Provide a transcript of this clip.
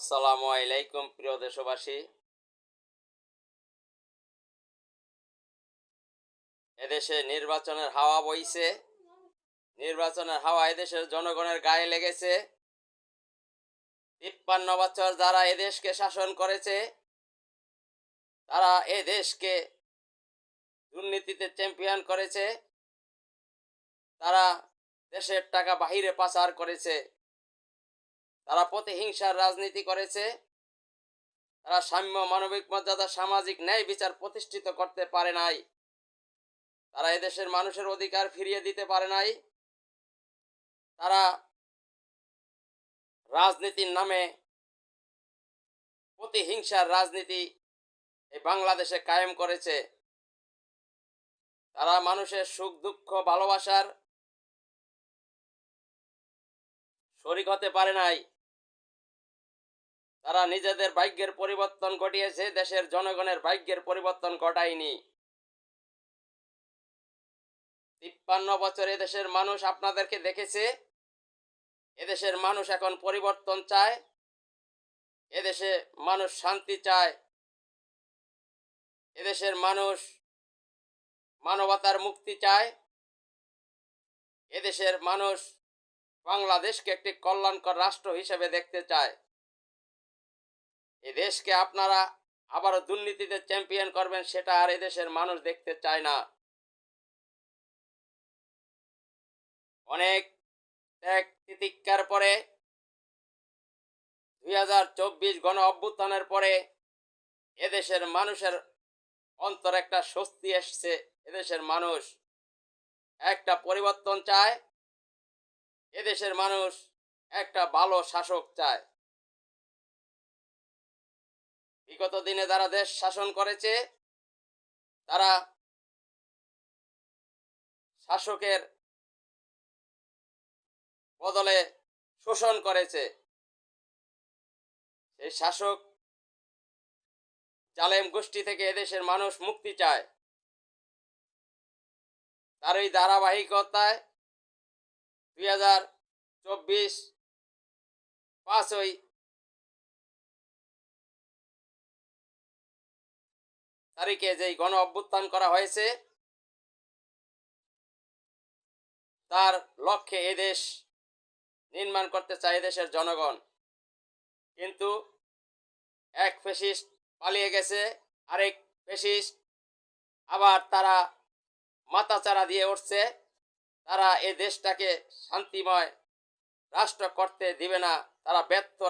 আসসালামু আলাইকুম, প্রিয় দেশবাসী। এদেশে নির্বাচনের হাওয়া বইছে। নির্বাচনের হাওয়া এদেশের জনগণের গায়ে লেগেছে। তিপ্পান্ন বছর যারা এদেশকে শাসন করেছে, তারা এ দেশকে দুর্নীতিতে চ্যাম্পিয়ন করেছে। তারা দেশের টাকা বাহিরে পাচার করেছে। তারা প্রতিহিংসার রাজনীতি করেছে। তারা সাম্য, মানবিক মর্যাদা, সামাজিক ন্যায় বিচার প্রতিষ্ঠিত করতে পারে নাই। তারা এদেশের মানুষের অধিকার ফিরিয়ে দিতে পারে নাই। তারা রাজনীতির নামে প্রতিহিংসার রাজনীতি এই বাংলাদেশে কায়েম করেছে। তারা মানুষের সুখ, দুঃখ, ভালোবাসার শরিক হতে পারে নাই। তারা নিজেদের ভাগ্যের পরিবর্তন ঘটিয়েছে, দেশের জনগণের ভাগ্যের পরিবর্তন ঘটায়নি। তিপ্পান্ন বছরে দেশের মানুষ আপনাদেরকে দেখেছে। এদেশের মানুষ এখন পরিবর্তন চায়। এদেশে মানুষ শান্তি চায়। এদেশের মানুষ মানবতার মুক্তি চায়। এদেশের মানুষ বাংলাদেশকে একটি কল্যাণকর রাষ্ট্র হিসেবে দেখতে চায়। এ দেশকে আপনারা আবারও দুর্নীতিতে চ্যাম্পিয়ন করবেন সেটা আর এদেশের মানুষ দেখতে চায় না। অনেক ত্যাগ তিতিক্ষার পরে, দুই হাজার চব্বিশ গণ অভ্যুত্থানের পরে এদেশের মানুষের অন্তর একটা স্বস্তি এসছে, এদেশের মানুষ একটা পরিবর্তন চায়। এদেশের মানুষ একটা ভালো শাসক চায়। বিগত দিনে যারা দেশ শাসন করেছে, তারা শাসকের বদলে শোষণ করেছে। সেই শাসক জালেম গোষ্ঠী থেকে এদেশের মানুষ মুক্তি চায়। তার এই ধারাবাহিকতায় দুই হাজার চব্বিশ পাঁচই তারিখে যেই গণ অভ্যুত্থান করা হয়েছে, তার লক্ষ্যে এদেশ নির্মাণ করতে চায় এদেশের জনগণ। কিন্তু এক ফেসিস্ট পালিয়ে গেছে, আরেক ফেসিস্ট আবার তারা মাথা চারা দিয়ে উঠছে। তারা এ দেশটাকে শান্তিময় রাষ্ট্র করতে দিবে না। তারা ব্যর্থ